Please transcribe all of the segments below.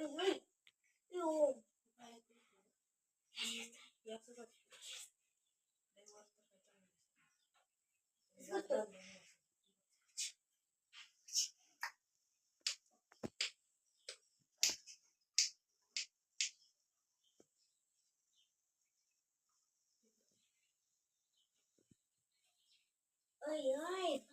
Oi, oi,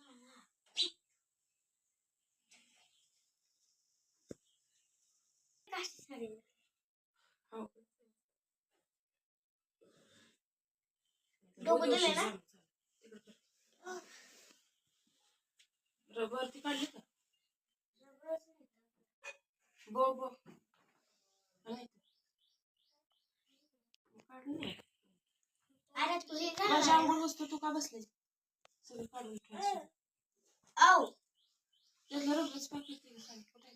rubber ती काढली का? बो बो. काढली. अरे तू हे माझ्या अंघोळ वस्तू तू का बसली? सगळं काढून ठेवायचं. औ. रबरच पाकिट कुठे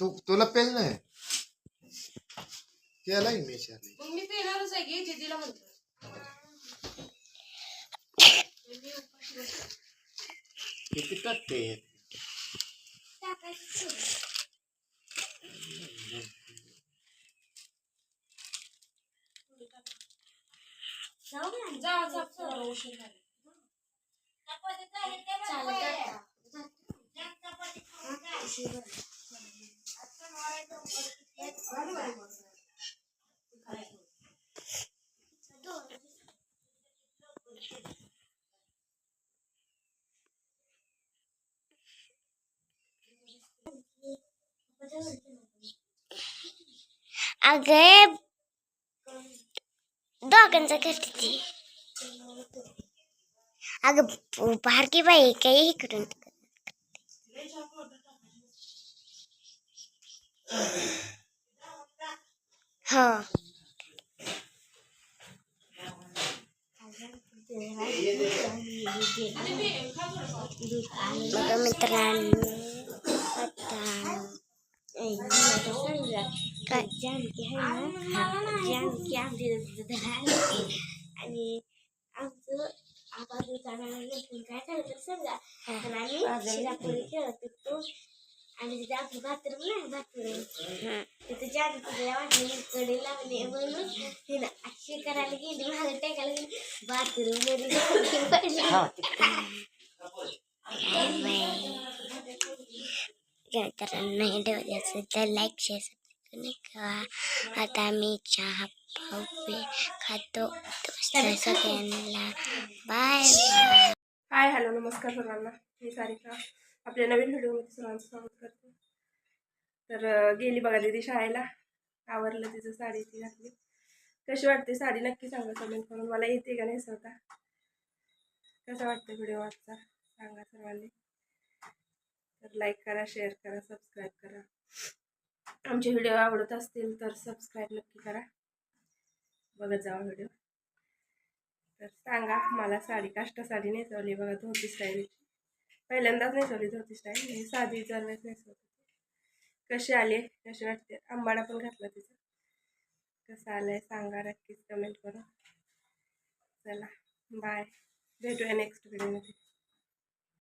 तुला पेज नाही? त्याला इमेज आली. मी पेनारच आहे की दीदीला म्हणतो किती टाकते जा जा पोरं उशीर झाला. चपाती झाली, ते बघ. उशीर अगर दो कंजा करती थी। अगं बाहेर Ha. Mga menteran. Eh, di dalam ini. Aku apa tuh enggak. आणि तिथे आपलं बाथरूम नाही बाथरूम तिथे जानकीला वाटली कडे लावली म्हणून तिनं अशी करायला गेली मागे टेकायला गेली बाथरूममध्ये पडली नाही व्हिडिओ असेल तर लाईक शेअर सबस्क्राईब करा आता आम्ही चहा पावे खातो सगळ्यांना बाय बाय हाय हॅलो नमस्कार सर्वांना. मी सारिका. आपल्या नवीन व्हिडिओमध्ये सर्वांचं स्वागत करते. तर गेली बघा दिदी शाळेला. आवरलं तिचं साडी ती घातली. कशी वाटते साडी? नक्की सांगा कमेंट करून. मला येते का नाही स्वतः कसं वाटतं व्हिडिओ आजचा? सांगा सर्वांनी. तर लाईक करा शेअर करा सबस्क्राईब करा. आमचे व्हिडिओ आवडत असतील तर सबस्क्राईब नक्की करा. बघत जावा व्हिडिओ तर सांगा मला साडी काष्टा साडी नेसवली बघा धोती स्टाईलची पहिल्यांदाच नेसवली धोती स्टाईल हे साधी जर नाही नेसवत कशी आली कशी वाटते? आंबाडा पण घातला तिचा. कसं आलं आहे सांगा नक्कीच कमेंट करून. चला बाय भेटूया नेक्स्ट व्हिडिओमध्ये